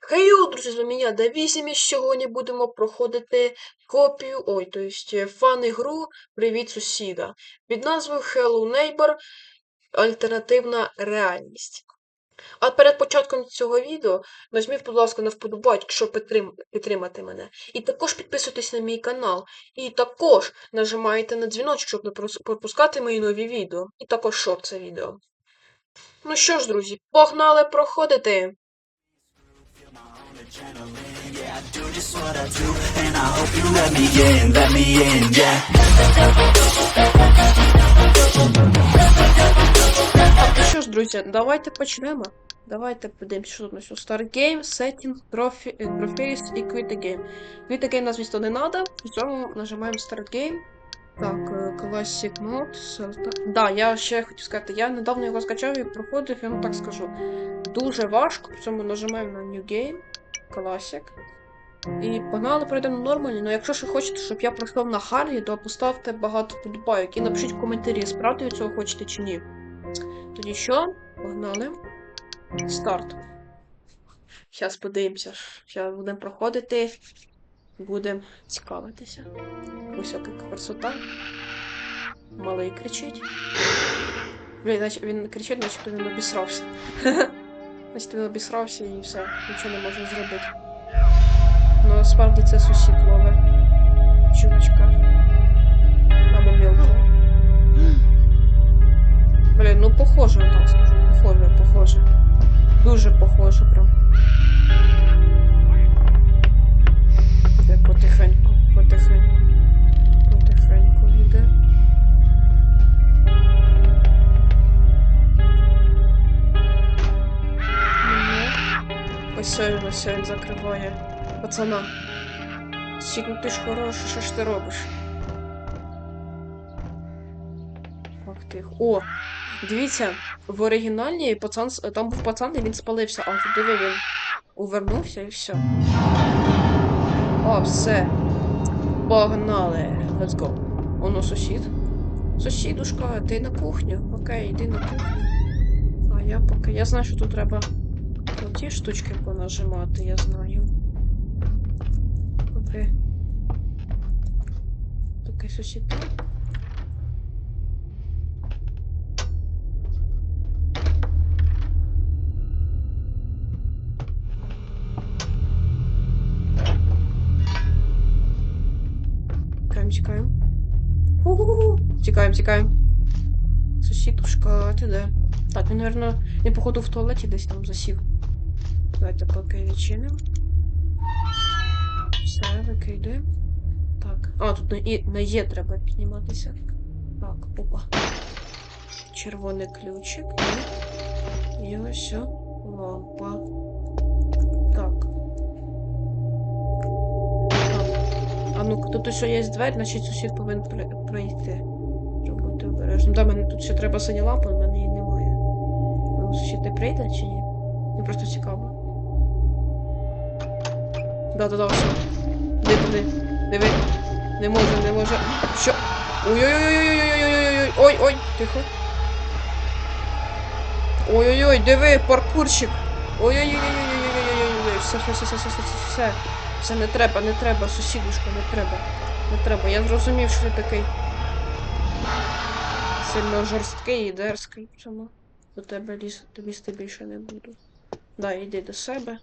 Хей, друзі, з я Давісім, і сьогодні будемо проходити копію, ой, то есть фан-ігру Привіт сусіда під назвою Hello Neighbor Альтернативна реальність. А перед початком цього відео нажміть, будь ласка, на вподобайку, щоб підтрим... підтримати мене. І також підписуйтесь на мій канал. І також нажимайте на дзвіночок, щоб не пропускати мої нові відео. І також шорт відео. Ну що ж, друзі, погнали проходити! Що ж, друзі, давайте почнемо. Давайте подивимося, що тут на що. Start Game, Setting, і Game. Quit the нас, звісно, не треба. В цьому нажимаємо Start Game. Так, е, Classic Mode. Да, я ще хотів сказати, я недавно його скачав і проходив, я вам так скажу. Дуже важко, в цьому нажимаємо на New Game, Classic. І погнали пройдемо нормально. Ну якщо ще хочете, щоб я пройшов на харді, то поставте багато вподобайок і напишіть в коментарі, справді ви цього хочете чи ні. Тоді що? Погнали. Старт. Зараз подивимося. Зараз будемо проходити. Будемо цікавитися. Ось яка красота. Малий кричить. Блін, наче він кричить, начебто він обісрався. Він обісрався і все, нічого не може зробити. Ну, насправді це сусід лове. Чувачка. Або мілко. Блін, ну похоже, так скажу. Похоже, похоже. Дуже похоже прям. Закриває. Пацана. Сік, ну ти ж хороший, що ж ти робиш? Ах ти. О! Дивіться, в оригіналі пацан, там був пацан і він спалився, а тут диви він увернувся і все. О, все. Погнали. Let's go. Оно сусід. Сусідушка, ти на кухню. Окей, йди на кухню. А я поки. Я знаю, що тут треба оті штучки понажимати, я знаю. Окей. Сусід. там. Тікаємо, тікаємо. Ху-ху-ху. Тікаємо, тікаємо. Сусідушка, ти де? Так, він, напевно, він, походу, в туалеті десь там засів. Давайте поки відчинимо. Все, викидаємо. Так. А, тут на, і, на Є треба підніматися. Так, опа. Червоний ключик. І, і ось лампа. Так. А ну тут ще є двері, значить сусід повинен пройти. Щоб бути обережним. Да, мене тут ще треба синя лампа, в мене її немає. Ну, сусід не прийде чи ні? Мені просто цікаво. Да, да, да, все. Диви, диви, диви. Не може, не може. Що? Ой-ой-ой-ой-ой-ой-ой-ой-ой. Ой, ой, тихо. Ой-ой-ой, диви, паркурчик. Ой-ой-ой-ой-ой-ой-ой-ой-ой. Все, все, все, все, все, все, все, все. Не треба, не треба, сусідушка, не треба. Не треба. Я зрозумів, що ти такий. Сильно жорсткий і дерзкий в цьому. До тебе ліз, лізти більше не буду. Да, йди до себе.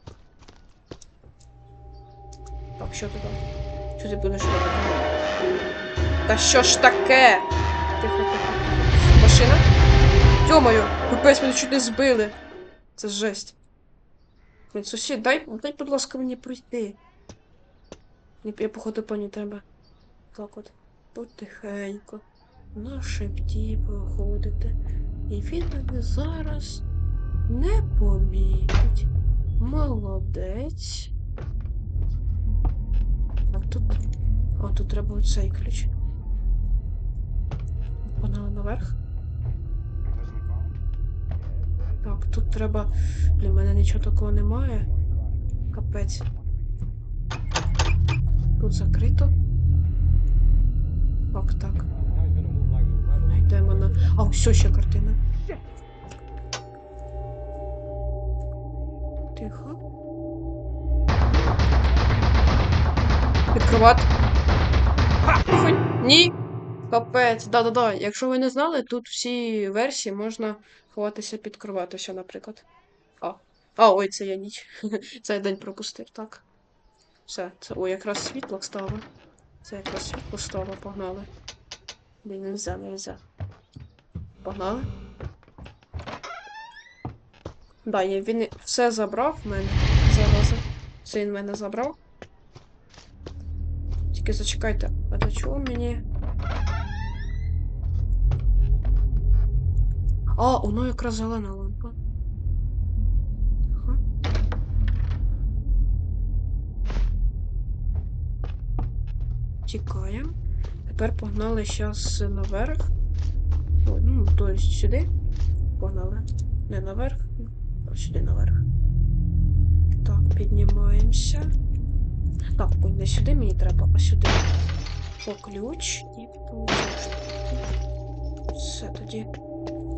Так, що там? Що ти будеш робити? Та що ж таке? Тихо, тихо. Машина? Тьомаю, купець мене чуть не збили. Це жесть. Сусід, дай, дай, будь ласка, мені пройти. Я походу пані тебе. Так от. Потихеньку. На шепті проходити. І він мене зараз не помітить. Молодець. Тут. А тут треба оцей ключ. Вона наверх. Так, тут треба. Блін, в мене нічого такого немає. Капець. Тут закрито. Так, так. Йдемо на. А, все ще картина. Тихо. Відкривати. Ні. Капець. Да-да-да. Якщо ви не знали, тут всі версії можна ховатися під кроватися, наприклад. А. А, ой, це я ніч. Це я день пропустив, так. Все, це. Ой, якраз світло стало. Це якраз світло стало, погнали. Блін, нельзя, нельзя. Погнали. Да, він все забрав в мене. Зараза. Все він мене забрав. Тільки зачекайте, а до чого мені. А, воно якраз зелена лампа. Тікаємо. Тепер погнали зараз наверх. Ой, ну, то есть сюди. Погнали. Не наверх, а сюди наверх. Так, піднімаємося. Так, ой, не сюди мені треба, а сюди. По ключ і. Все тоді.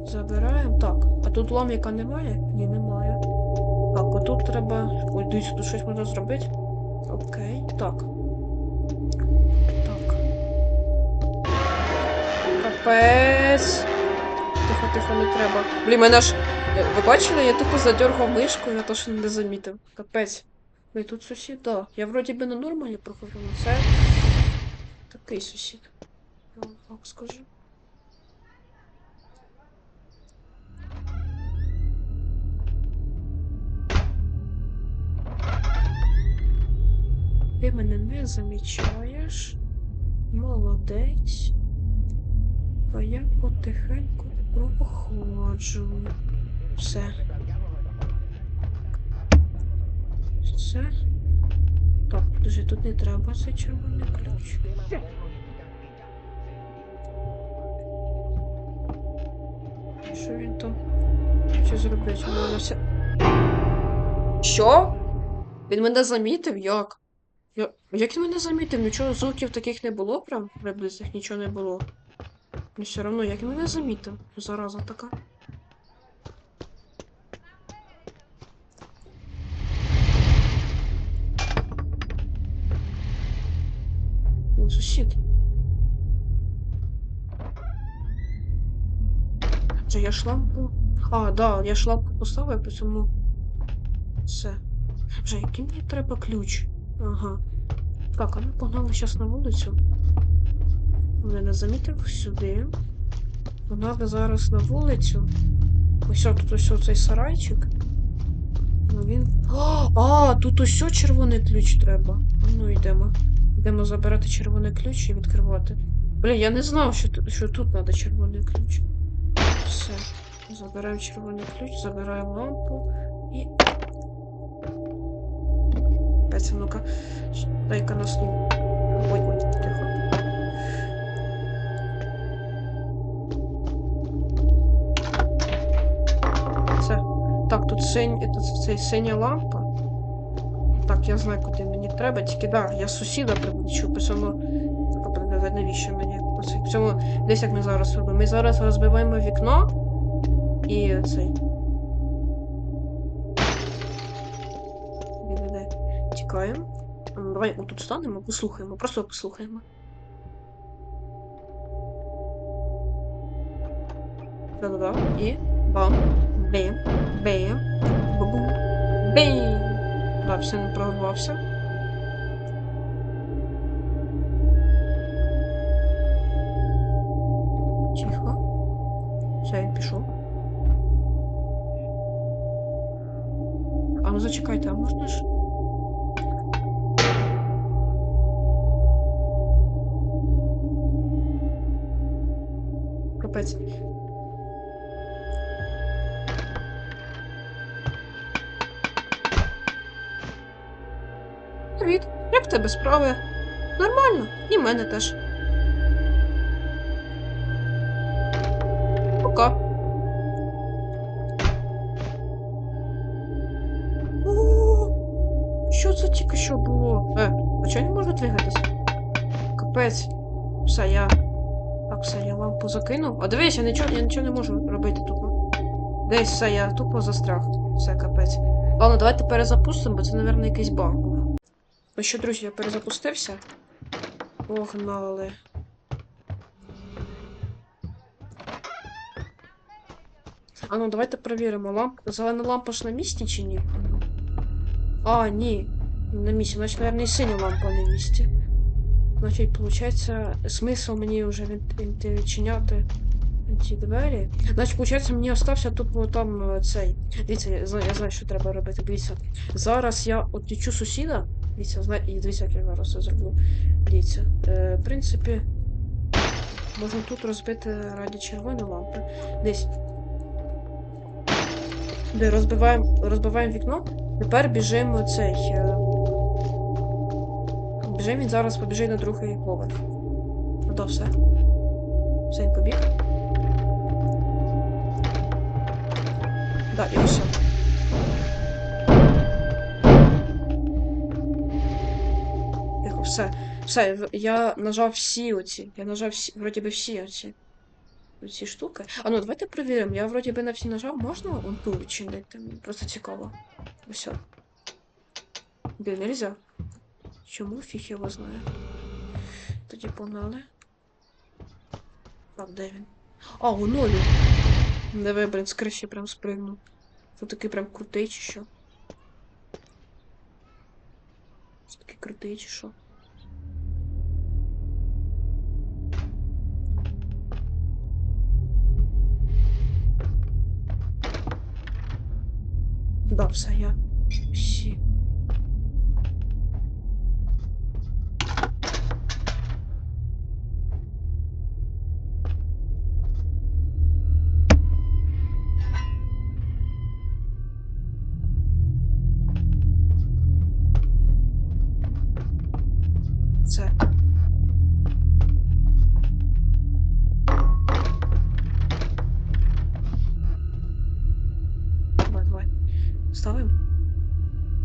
Забираємо. Так, а тут ломіка немає? Ні, немає. Так, отут треба. Ой, дивіться, тут щось можна зробити. Окей, так. Так. Капець. Тихо, тихо, не треба. Блін, мене ж. Ви бачили, я тупо задергав мишку, я то що не замітив. Капець. І тут сусід, да. Я вроді би на нормалі проходжу, але це. Такий сусід. Я вам так скажу. Ти мене не замічаєш. Молодець. А я потихеньку проходжу. Все. Все. Так, подожди, тут не треба цей червоний ключ. Що він там? Що зробить? Мене все. Що? Він мене замітив? Як? Я... Як він мене замітив? Нічого звуків таких не було, прям приблизних нічого не було. Ну все равно, як він мене замітив? Зараза така. Сусід. Це я ж лампу. А, да, я ж поставив, по цьому. Все. Вже який мені треба ключ? Ага. Так, а ми погнали зараз на вулицю. Мене не замітив сюди. Погнали зараз на вулицю. Ось тут ось цей сарайчик. Ну він. А, тут ось червоний ключ треба. Ну йдемо. Йдемо забирати червоний ключ і відкривати. Блін, я не знав, що, тут- що тут треба червоний ключ. Все. Забираємо червоний ключ, забираємо лампу і. Опять, ну-ка. Дай-ка на слух. Ой, ой, тихо. Так, тут синь, цей синя лампа. Я знаю, куди мені треба. Тільки да, я сусіда прибучу, по цьому. Навіщо мені? В цьому десь як ми зараз робимо. Ми зараз розбиваємо вікно і цей. Тікаємо. Давай отут станемо, послухаємо, просто послухаємо. Да-да-да. І бам. Бем. Бем. Бабум. Бем. Все не прорвався. Тихо. Все, він пішов. А ну зачекайте, а можна ж? Тебе справи? Нормально, і мене теж. Пока. О, Що це тільки що було? Е, а чого не можна двигатися? Капець. Все, я. Так, все, лампу закинув. А дивись, я нічого, я нічого не можу робити тупо. Десь все, я тупо застряг. Все, капець. Ладно, давайте перезапустимо, бо це, мабуть, якийсь був. Ну що, друзі, я перезапустився. Погнали. А ну, давайте перевіримо. Ламп... Зелена лампа ж на місці чи ні? А, ні. На місці. Значить, наверное, і синя лампа на місці. Значить, виходить, смисл мені вже від... від... відчиняти ці двері. Значить, виходить, мені остався тут там е, цей. Дивіться, я знаю, що треба робити. Дивіться. Зараз я отвічу сусіда. Дивіться, зна... і дивіться, як я зараз це зроблю. Дивіться. Е, в принципі, можна тут розбити раді червоної лампи. Десь. Де розбиваємо, розбиваємо вікно. Тепер біжимо цей. Е... Біжимо, він зараз побіжить на другий поверх. Ну то все. Все, він побіг. Да, і все. Все. Все, я нажав всі оці. Я нажав всі, вроді би всі оці. Ці штуки. А ну давайте перевіримо. Я вроді би на всі нажав, можна он ту відчинити? Просто цікаво. Все. Блін, нельзя. Чому фіг його знає? Тоді погнали. Так, де він? А, у нолі. Ви, блін, з прям спригнув. Тут такий прям крутий чи? Що такий крутий чи що? Я. Всі. Це. Давай, давай. Ставимо.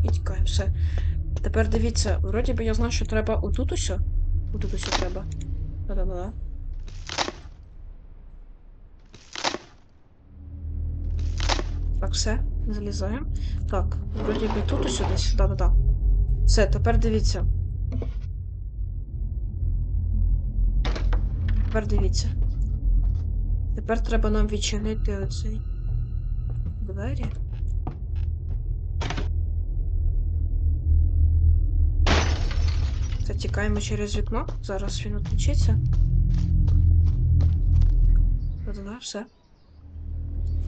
І тікаємо, все. Тепер дивіться, вроді би я знаю, що треба отут усе. Отут усе треба. Да-да-да. Так, все, залізаємо. Так, вроді би тут усе десь. Да-да-да. Все, тепер дивіться. Тепер дивіться. Тепер треба нам відчинити оцей двері. Та тікаємо через вікно. Зараз він відключиться. Да-да-да, все.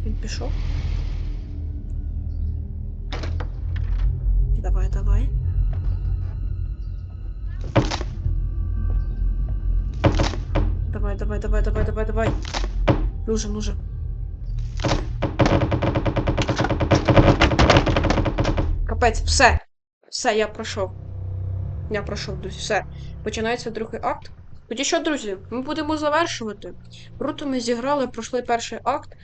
Він пішов. Давай, давай. Давай, давай, давай, давай, давай, давай. Нужен, нужен. Капець, все. Все, я пройшов. Я пройшов, друзі, все. Починається другий акт. Тоді що, друзі, ми будемо завершувати. Круто ми зіграли, пройшли перший акт.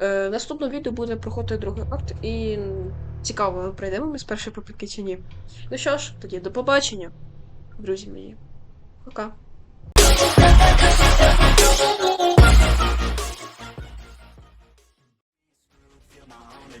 Е, наступне відео буде проходити другий акт. І цікаво, пройдемо ми з першої попитки чи ні. Ну що ж, тоді до побачення, друзі мої. Пока.